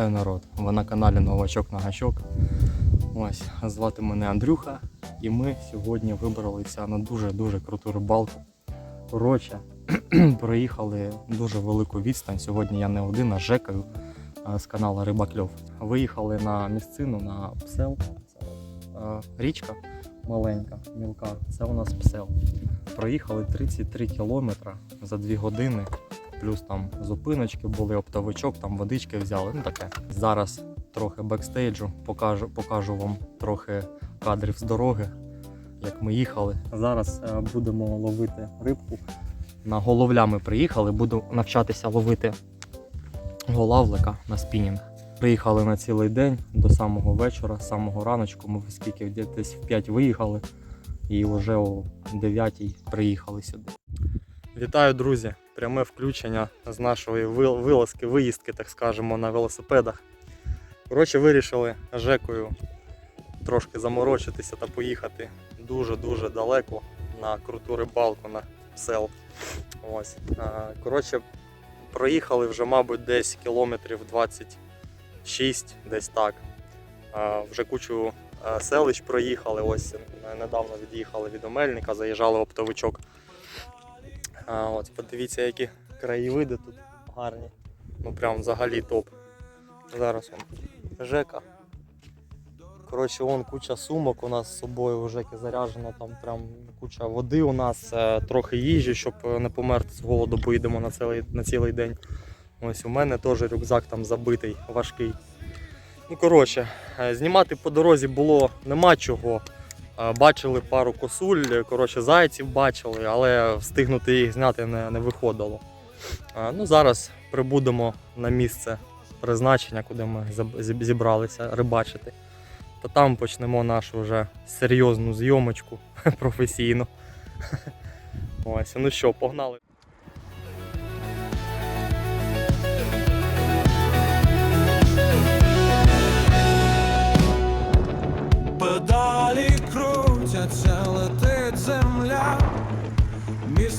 Вітаю народ! Ви на каналі Новачок на гачок. Ось, звати мене Андрюха, і ми сьогодні вибралися на дуже-дуже круту рибалку. Коротше, проїхали дуже велику відстань. Сьогодні я не один, а е, з каналу Рибакльов. Виїхали на місцину на Псел. Е, річка маленька, мілка. Це у нас Псел. Проїхали 33 кілометри за 2 години плюс там зупиночки були, оптовичок, там водички взяли. Ну таке. Зараз трохи бекстейджу, покажу, покажу вам трохи кадрів з дороги, як ми їхали. Зараз е, будемо ловити рибку. На головля ми приїхали, буду навчатися ловити голавлика на спінінг. Приїхали на цілий день до самого вечора, з самого раночку. Ми скільки десь в 5 виїхали і вже о 9 приїхали сюди. Вітаю, друзі! Пряме включення з нашої вил- вилазки, виїздки, так скажемо, на велосипедах. Коротше, вирішили Жекою трошки заморочитися та поїхати дуже-дуже далеко на круту рибалку на сел. Ось. Коротше, проїхали вже, мабуть, десь кілометрів 26, десь так. Вже кучу селищ проїхали. Ось е, недавно від'їхали від Омельника, заїжджали оптовичок. А, от, подивіться, які краєвиди тут гарні. Ну прям взагалі топ. Зараз он Жека. Коротше, вон куча сумок у нас з собою, у Жеки заряджено, там прям куча води у нас, е, трохи їжі, щоб не померти з голоду, бо йдемо на цілий, на цілий день. Ось у мене теж рюкзак там забитий, важкий. Ну, коротше, е, знімати по дорозі було нема чого. Е, Бачили пару косуль, коротше, зайців бачили, але встигнути їх зняти не, не виходило. Е, Ну, зараз прибудемо на місце призначення, куди ми зібралися рибачити. Та там почнемо нашу вже серйозну зйомочку професійну. Ось, ну що, погнали.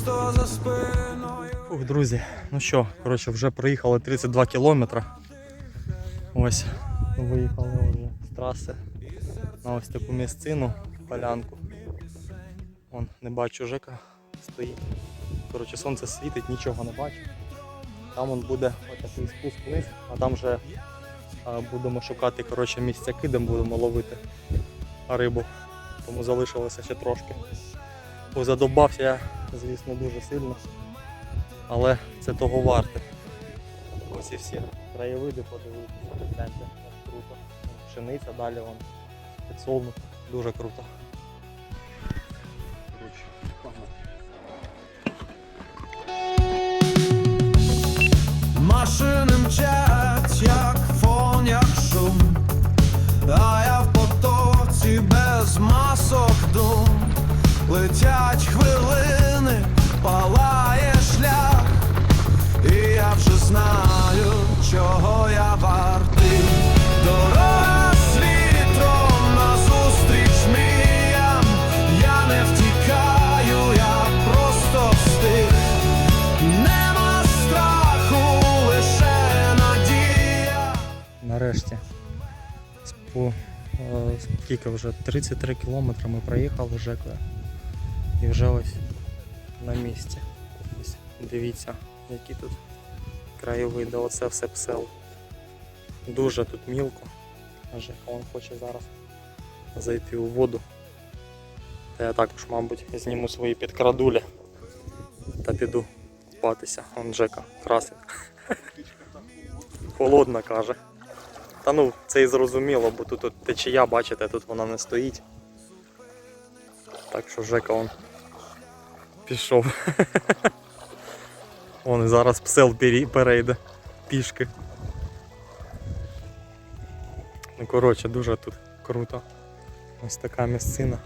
Місто за спиною. Фух, друзі, ну що, коротше, вже проїхали 32 кілометри. Ось, виїхали вже з траси на ось таку місцину, полянку. Вон, не бачу Жека стоїть. Коротше, сонце світить, нічого не бачу. Там вон буде отакий спуск вниз, а там вже а, будемо шукати коротше, місцяки, де будемо ловити рибу. Тому залишилося ще трошки. Бо задовбався я, звісно, дуже сильно але це того варте. Ось і всі краєвиди подивитися, гляньте, круто. Пшениця, далі вон підсолнух, дуже круто. Машини мчать, як фон, як шум, а я в потоці без масок дум. Летять Нарешті. Спо, е, скільки вже 33 кілометри ми проїхали з Жекою. І вже ось на місці. Ось дивіться, які тут краєвиди, оце все псел. Дуже тут мілко. Жека він хоче зараз зайти у воду. Та я також, мабуть, зніму свої підкрадулі та піду купатися. Он Жека красить. Холодна каже. Та ну, це і зрозуміло, бо тут, от течія, бачите, тут вона не стоїть. Так що Жека он пішов. Вон і зараз псел перейде пішки. Ну, коротше, дуже тут круто. Ось така місцина.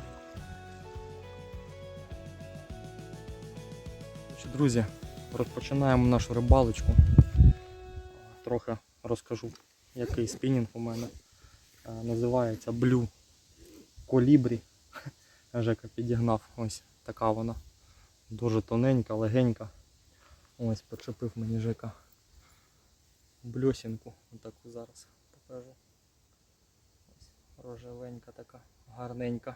Друзі, розпочинаємо нашу рибалочку. Трохи розкажу, який спінінг у мене. Е, Називається Blue Colibri. Жека підігнав. Ось така вона. Дуже тоненька, легенька. Ось, почепив мені Жека бльосінку. Отаку зараз покажу. Ось рожевенька така, гарненька.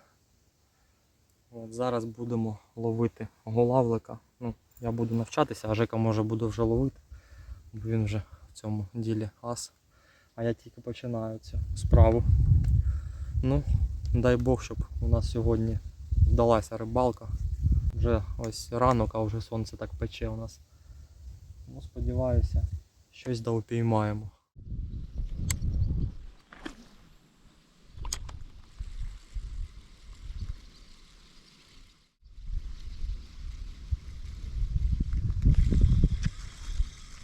От зараз будемо ловити голавлика. Ну, я буду навчатися, а Жека може буде вже ловити, бо він вже в цьому ділі ас. А я тільки починаю цю справу. Ну, дай Бог, щоб у нас сьогодні вдалася рибалка. Вже ось ранок, а вже сонце так пече у нас. Ну, сподіваюся, щось да упіймаємо.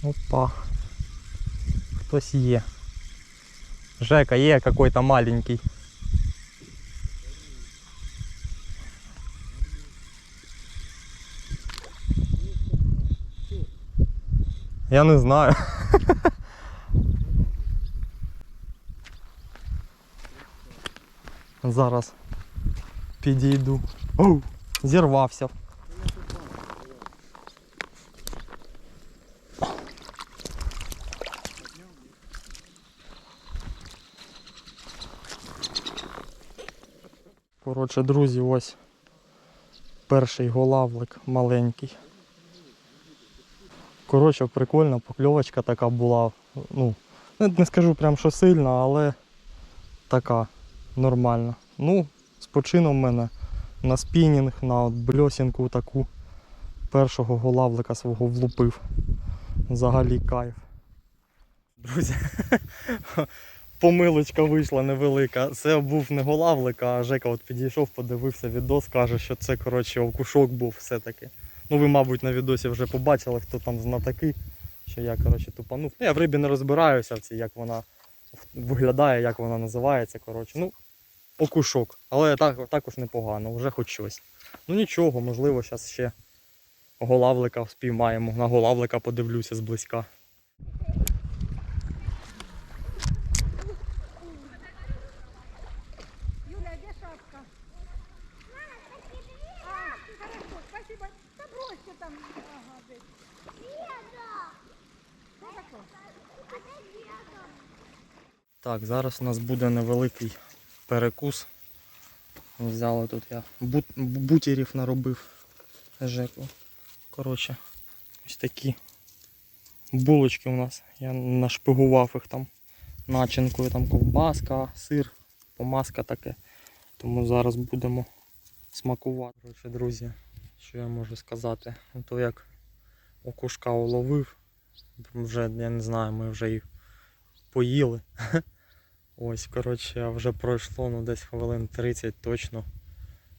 Опа. Хтось є. Жека є какой-то маленький. Я не знаю. Зараз підійду. Оу, зірвався. Коротше, друзі, ось перший голавлик маленький. Коротше, прикольна покльовочка така була. Ну, не скажу прям, що сильна, але така нормальна. Ну, з почином мене на спінінг, на от бльосінку таку першого голавлика свого влупив. Взагалі кайф. Друзі, помилочка вийшла невелика. Це був не голавлик, а Жека от підійшов, подивився відос, каже, що це коротше окушок був все-таки. Ну ви, мабуть, на відосі вже побачили, хто там знатаки, що я коротше тупанув. Ну, я в рибі не розбираюся в цій, як вона виглядає, як вона називається. коротше. Ну, окушок. Але так, також непогано, вже хоч щось. Ну нічого, можливо, зараз ще голавлика спіймаємо. На голавлика подивлюся зблизька. Так, зараз у нас буде невеликий перекус. Взяли тут я бут, бутерів наробив Жеку. Коротше, ось такі булочки у нас. Я нашпигував їх там начинкою, там ковбаска, сир, помазка таке. Тому зараз будемо смакувати. Коротше, друзі, що я можу сказати? То як окушка уловив, вже я не знаю, ми вже їх поїли. Ось, коротше, вже пройшло ну, десь хвилин 30 точно.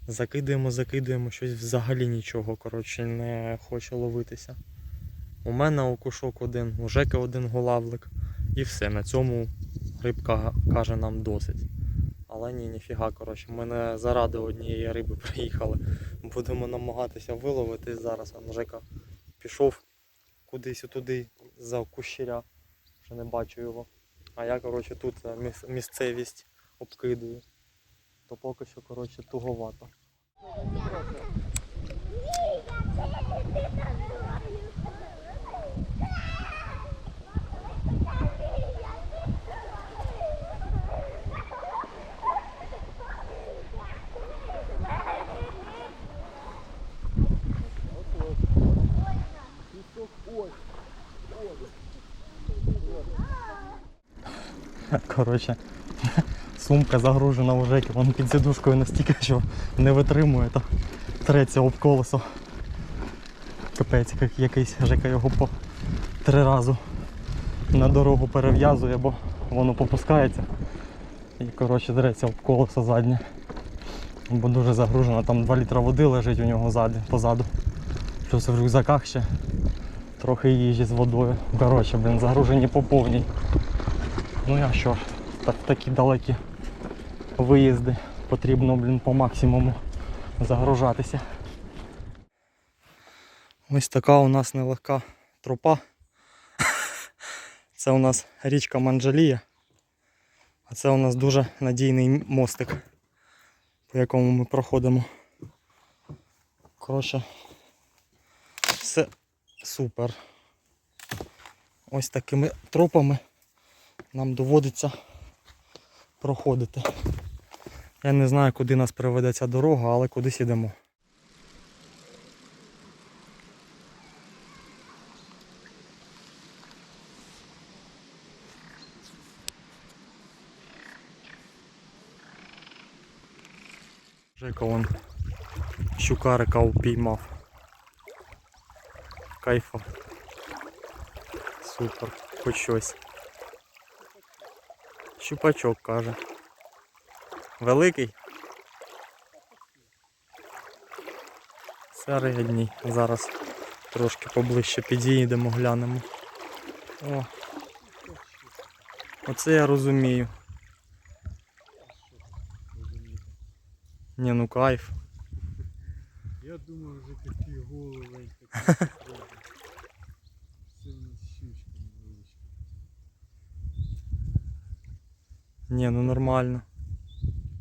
Закидаємо, закидаємо, щось взагалі нічого, коротше, не хоче ловитися. У мене окушок один, у Жеки один голавлик. І все, на цьому рибка каже нам досить. Але ні, ніфіга, коротше, ми не заради однієї риби приїхали. Будемо намагатися виловити зараз. Он Жека пішов кудись туди за кущеря. Вже не бачу його. А я, коротше, тут е, місцевість обкидую. То поки що, коротше, туговато. Коротше, сумка загружена в жеки, вон під сідушкою настільки, що не витримує, то треться об колесо. Капець, як якийсь Жека його по три рази на дорогу перев'язує, бо воно попускається. І коротше треться об колесо заднє. Бо дуже загружено, там 2 літра води лежить у нього ззаді, позаду. Плюс в рюкзаках ще трохи їжі з водою. Коротше, блін, загружені по повній. Ну я що ж, так, такі далекі виїзди потрібно, блін, по максимуму загружатися. Ось така у нас нелегка тропа. Це у нас річка Манджалія. А це у нас дуже надійний мостик, по якому ми проходимо. Коротше, все супер. ось такими тропами нам доводиться проходити. Я не знаю, куди нас приведе ця дорога, але кудись ідемо. Жека вон щукарика упіймав. Кайфа. Супер, хоч щось. Щупачок каже. Великий? Середній. Зараз трошки поближче підійдемо, глянемо. О. Оце я розумію. Ні, ну кайф. Я думаю, вже такі голови, такі спроби. Це у нас щучка невеличка. Ні, ну нормально.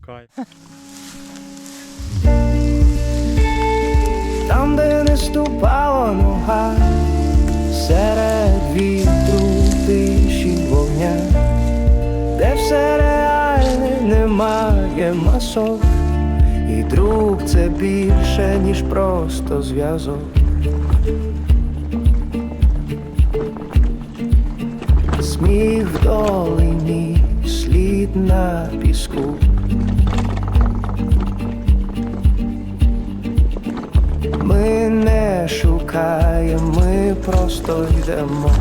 Кайф. Там, де не ступала нога, серед вітру тиші вогня, де все реальне немає масок, і друг це більше, ніж просто зв'язок. Сміх в долині, слід на піску. Ми не шукаємо, ми просто йдемо.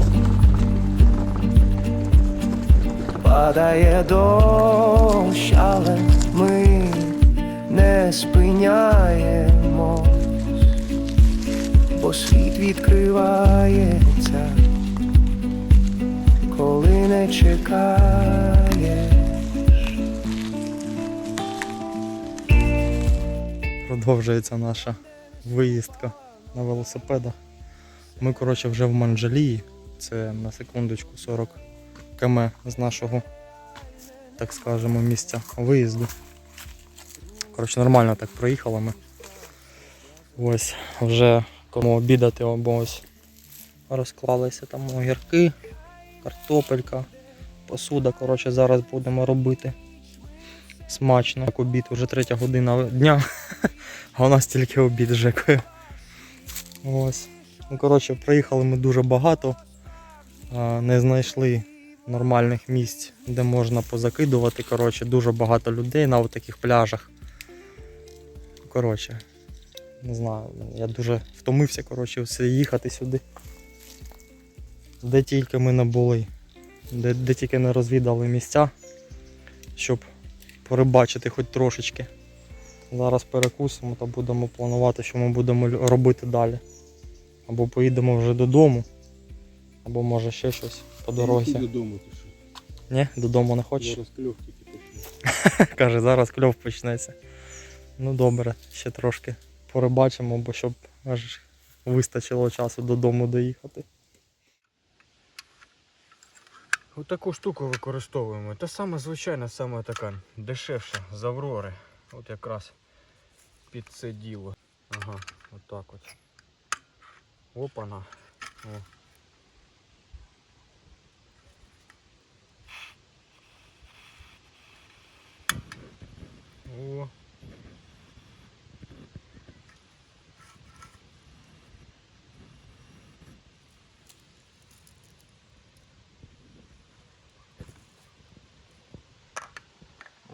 Падає дощ, але ми не спиняємось, бо світ відкривається, коли не чекає. Продовжується наша виїздка на велосипедах. Ми, коротше, вже в Манджалії. Це на секундочку 40 км з нашого, так скажемо, місця виїзду. Коротше, нормально так проїхали ми. Ось вже кому обідати або ось розклалися там огірки, картопелька, посуда. Коротше, зараз будемо робити. Смачно. Як обід, вже третя година дня. А у нас тільки обід Жекою. Ось. Ну, коротше, проїхали ми дуже багато. Не знайшли нормальних місць, де можна позакидувати. Коротше, дуже багато людей на таких пляжах. Коротше, не знаю, я дуже втомився, коротше, все їхати сюди. Де тільки ми не були, де, де тільки не розвідали місця, щоб порибачити хоч трошечки. Зараз перекусимо та будемо планувати, що ми будемо робити далі. Або поїдемо вже додому, або може ще щось по дорозі. додому ти що. Ні, додому не хочеш? Зараз кльов тільки почне. Каже, зараз кльов почнеться. Ну добре, ще трошки порибачимо, бо щоб аж вистачило часу додому доїхати. Отаку штуку використовуємо. Та сама звичайна, саме така дешевша з Аврори. От якраз під це діло. Ага, отак от. Опана. О. О.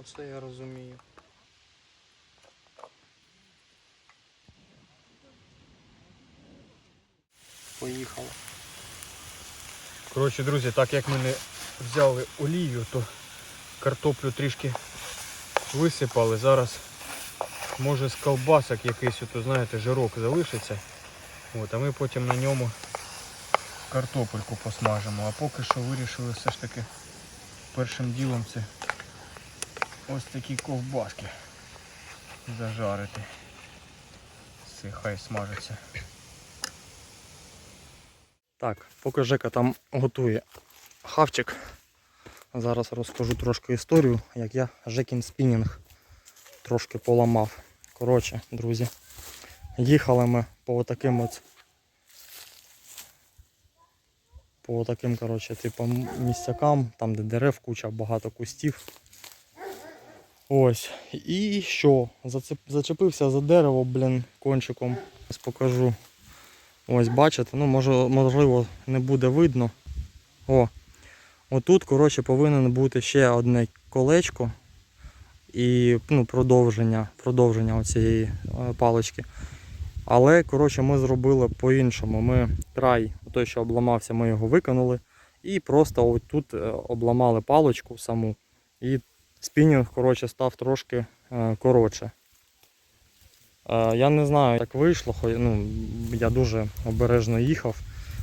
Оце я розумію. Поїхали. Коротше, друзі, так як ми не взяли олію, то картоплю трішки висипали. Зараз може з колбасок якийсь, ото, знаєте, жирок залишиться. От, а ми потім на ньому картопельку посмажимо. А поки що вирішили все ж таки першим ділом це ось такі ковбаски зажарити. Це хай смажиться. Так, поки Жека там готує хавчик. Зараз розкажу трошки історію, як я Жекін спінінг трошки поламав. Коротше, друзі, їхали ми по таким от по таким, коротше, типу, місцякам, там, де дерев куча, багато кустів. Ось. І що? Зачепився за дерево, блін, кончиком. Ось покажу. Ось, бачите, ну можливо, не буде видно. О, отут, коротше, повинен бути ще одне колечко і ну, продовження, продовження цієї е, палички. Але, коротше, ми зробили по-іншому. Ми край, той, що обламався, ми його викинули. І просто от тут е, обламали паличку саму. І спінінг, коротше, став трошки е, коротше. Е, Я не знаю, як вийшло, ну, я дуже обережно їхав,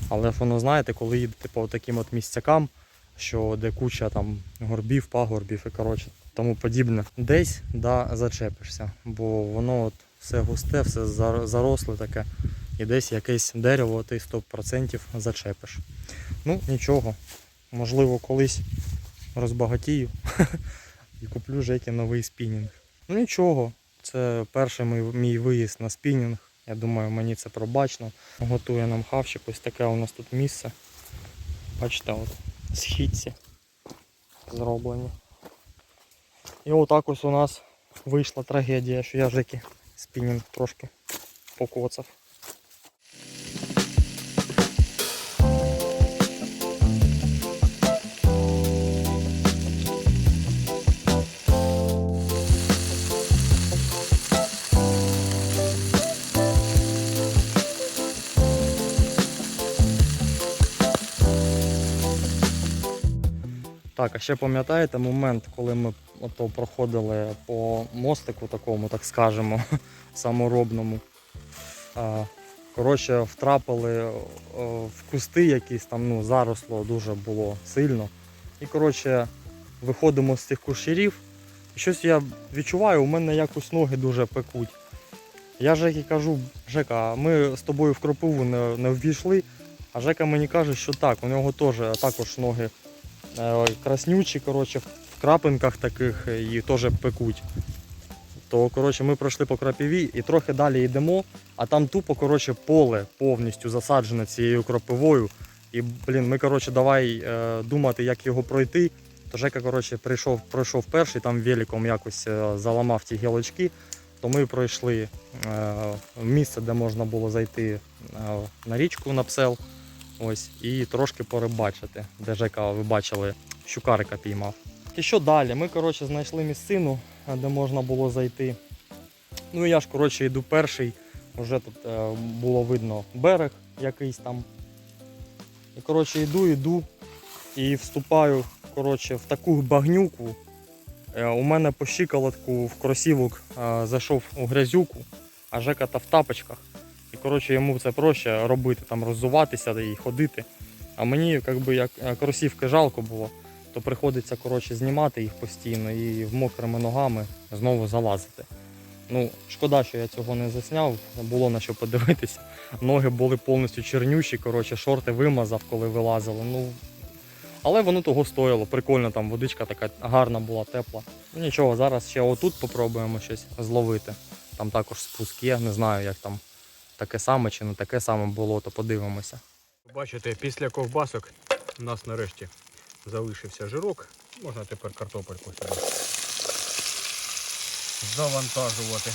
але воно, знаєте, коли їдете по таким от місцякам, що де куча там горбів, пагорбів і коротше, тому подібне, десь да, зачепишся, бо воно от все густе, все заросле таке, і десь якесь дерево ти 100% зачепиш. Ну, нічого, можливо, колись розбагатію і куплю Жекі новий спінінг. Ну нічого, це перший мій, виїзд на спінінг. Я думаю, мені це пробачно. Готує нам хавчик. Ось таке у нас тут місце. Бачите, от східці зроблені. І отак ось у нас вийшла трагедія, що я Жекі спінінг трошки покоцав. А ще пам'ятаєте момент, коли ми ото проходили по мостику такому, так скажемо, саморобному. Коротше, втрапили е, в кусти якісь там, ну, заросло дуже було сильно. І коротше, виходимо з цих кущерів. І щось я відчуваю, у мене якось ноги дуже пекуть. Я Жекі кажу, Жека, ми з тобою в кропиву не, не ввійшли, а Жека мені каже, що так, у нього теж також ноги краснючі, коротше, в крапинках таких е, і теж пекуть. То коротше, ми пройшли по крапиві і трохи далі йдемо, а там тупо коротше, поле повністю засаджене цією кропивою. І блін, ми коротше, давай е, думати, як його пройти. То Жека коротше, прийшов, пройшов перший, там великом якось е, заламав ті гілочки. То ми пройшли е, місце, де можна було зайти е, на річку на псел. Ось, і трошки порибачити, де Жека, ви бачили, щукарика піймав. І що далі? Ми коротше, знайшли місцину, де можна було зайти. Ну і я ж коротше, йду перший. Вже тут е, було видно берег якийсь там. І коротше, йду, йду і вступаю коротше, в таку багнюку. Е, У мене по щиколотку в кросівок е, зайшов у грязюку, а Жека та в тапочках. Коротше, йому це проще робити, там роззуватися і ходити. А мені якби, як кросівки жалко було, то приходиться коротше, знімати їх постійно і мокрими ногами знову залазити. Ну, шкода, що я цього не засняв, було на що подивитися. Ноги були повністю чернющі, коротше, шорти вимазав, коли вилазили. Ну, але воно того стоїло. Прикольно, там водичка така гарна була, тепла. Ну нічого, зараз ще отут попробуємо щось зловити. Там також спуск є, не знаю, як там таке саме чи не таке саме було, то подивимося. Бачите, після ковбасок у нас нарешті залишився жирок. Можна тепер картопельку сюди завантажувати.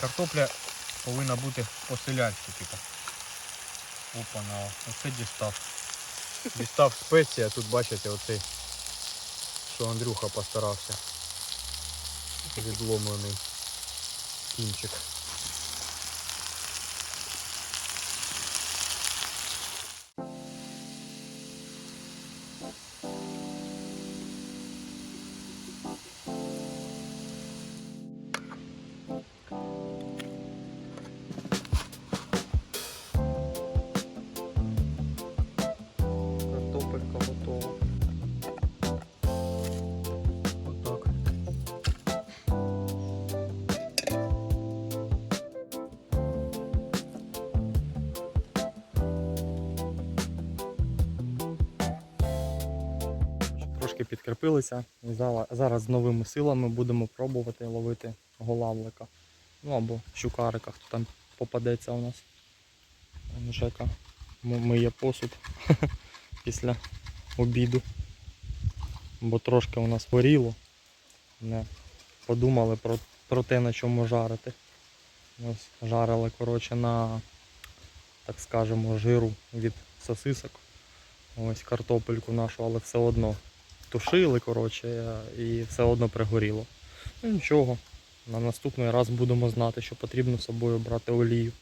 Картопля повинна бути по-селянськи, типу. Опа, на оце дістав. Дістав а тут бачите оцей, що Андрюха постарався. Відломлений кінчик. Трошки підкріпилися. І зараз з новими силами будемо пробувати ловити голавлика. Ну або щукарика, хто там попадеться у нас. Жека миє посуд після обіду. Бо трошки у нас горіло. Не подумали про, про те, на чому жарити. Ось жарили, коротше, на, так скажемо, жиру від сосисок. Ось картопельку нашу, але все одно тушили, коротше, і все одно пригоріло. Ну нічого. На наступний раз будемо знати, що потрібно з собою брати олію.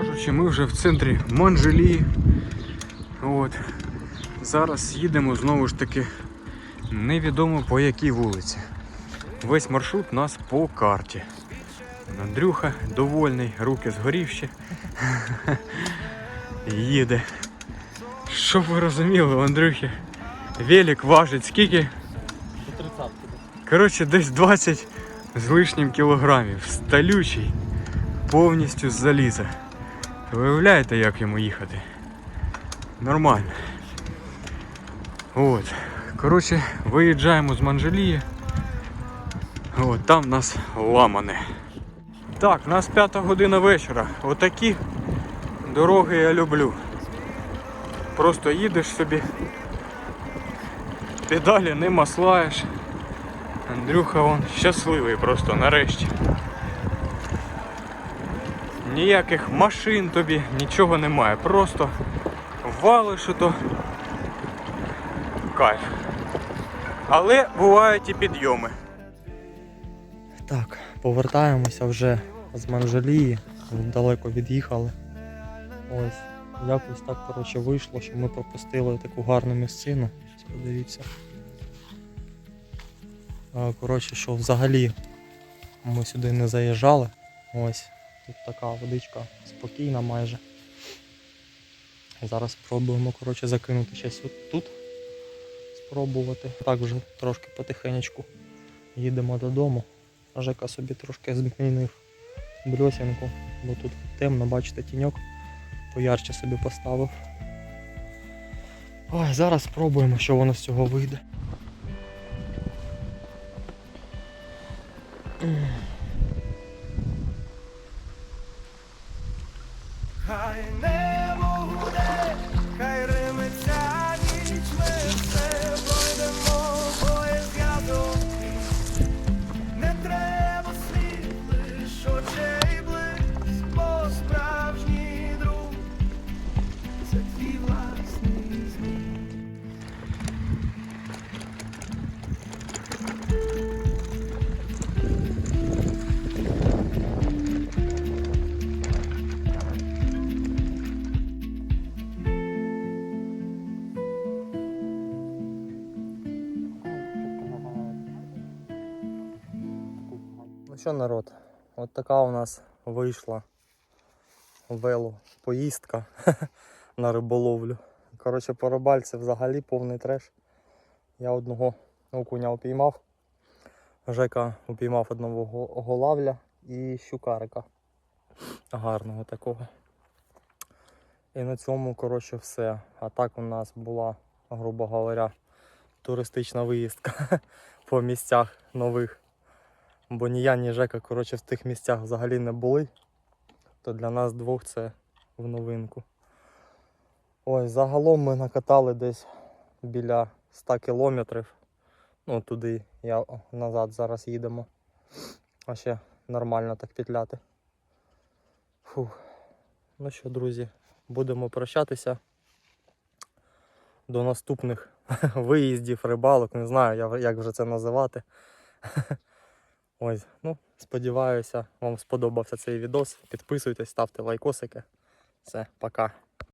Кажучи, ми вже в центрі Манжелі. От. Зараз їдемо знову ж таки невідомо по якій вулиці. Весь маршрут у нас по карті. Андрюха довольний, руки згорівші. Їде. Щоб ви розуміли, у Андрюхи велик важить скільки? Коротше, десь 20 з лишнім кілограмів. Сталючий, повністю з заліза. Виявляєте, як йому їхати? Нормально. От. Коротше, виїжджаємо з Манжелії. От, там в нас ламане. Так, в нас п'ята година вечора. Отакі дороги я люблю. Просто їдеш собі, педалі не маслаєш. Андрюха вон щасливий просто нарешті. Ніяких машин тобі, нічого немає. Просто валиш ото. Кайф. Але бувають і підйоми. Так, повертаємося вже з Манжелії, далеко від'їхали. Ось, якось так коротше вийшло, що ми пропустили таку гарну місцину. Подивіться. Коротше, що взагалі ми сюди не заїжджали. Ось, тут така водичка спокійна майже. Зараз спробуємо коротше, закинути щось тут. Спробувати. Так вже трошки потихенечку їдемо додому. Жека собі трошки змінив бльосінку, бо тут темно, бачите, тіньок поярче собі поставив. Ой, зараз спробуємо, що воно з цього вийде. Що, народ, от така у нас вийшла вело поїздка на риболовлю. Коротше, по рибальці взагалі повний треш. Я одного окуня упіймав. Жека упіймав одного го- голавля і щукарика. Гарного такого. І на цьому, коротше, все. А так у нас була, грубо говоря, туристична виїздка по місцях нових. Бо ні я, ні Жека, коротше, в тих місцях взагалі не були. То для нас двох це в новинку. Ой, загалом ми накатали десь біля 100 кілометрів. Ну, туди я назад зараз їдемо. А ще нормально так петляти. Фух. Ну що, друзі, будемо прощатися. До наступних виїздів, рибалок, не знаю, як вже це називати. Ось, ну, сподіваюся, вам сподобався цей відос. Підписуйтесь, ставте лайкосики. Все, пока.